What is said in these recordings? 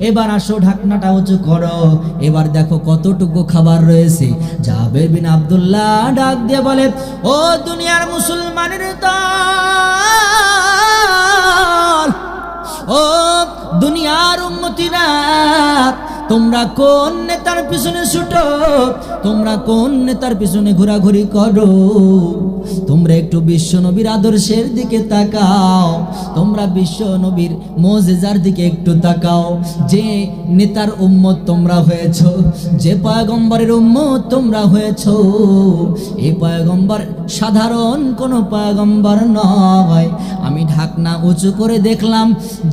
এবার আসো, ঢাকনাটা উঁচু করো। এবার দেখো কতটুকু খাবার রয়েছে। জাবের বিন আবদুল্লাহ ডাক দিয়ে বলে, ও দুনিয়ার মুসলমানের দল, ও দুনিয়ার উন্নতিরা তোমরা কোন নেতার পিছনে ছুটো? তোমরা কোন নেতার পিছনে ঘোরাঘুরি করো? তোমরা একটু বিশ্ব নবীর আদর্শের দিকে তাকাও। তোমরা বিশ্ব নবীর মোজেজার দিকে একটু তাকাও। যে নেতার উম্মত তোমরা হয়েছ, যে পয়গম্বরের উম্মত তোমরা হয়েছ এই পয়গম্বর সাধারণ কোনো পয়গম্বর নয়। ঢাকনা উঁচু করে দেখলাম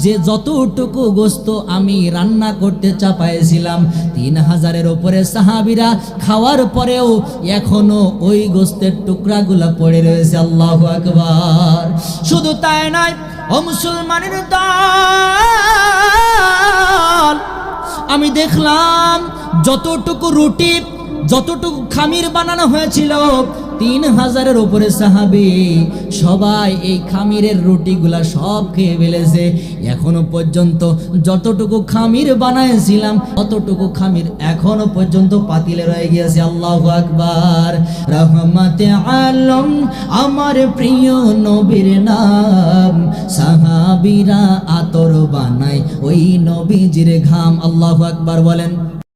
যে যতটুকু গোস্ত আমি রান্না করতে চাপাইছিলাম, তিন হাজারের ওপরে সাহাবিরা খাওয়ার পরেও এখনও ওই গোস্তের টুকরাগুলা পড়ে রয়েছে। আল্লাহ আকবার। শুধু তাই নয়, ও মুসলমানের আমি দেখলাম যতটুকু রুটি যতটুকু খামির বানানো হয়েছিল, তিন হাজারের উপরে সাহাবি সবাই এই খামিরের রুটিগুলা সব খেয়ে ফেলেছে। এখনও পর্যন্ত যতটুকু খামির বানাইছিলাম, ততটুকু খামির এখনও পর্যন্ত পাতিলে রয়ে গিয়েছে। আল্লাহ আকবার। রহমতে আলম, আমার প্রিয় নবীর নাম। সাহাবিরা আতর বানায়, ওই নবীজির ঘাম। আল্লাহ আকবার বলেন।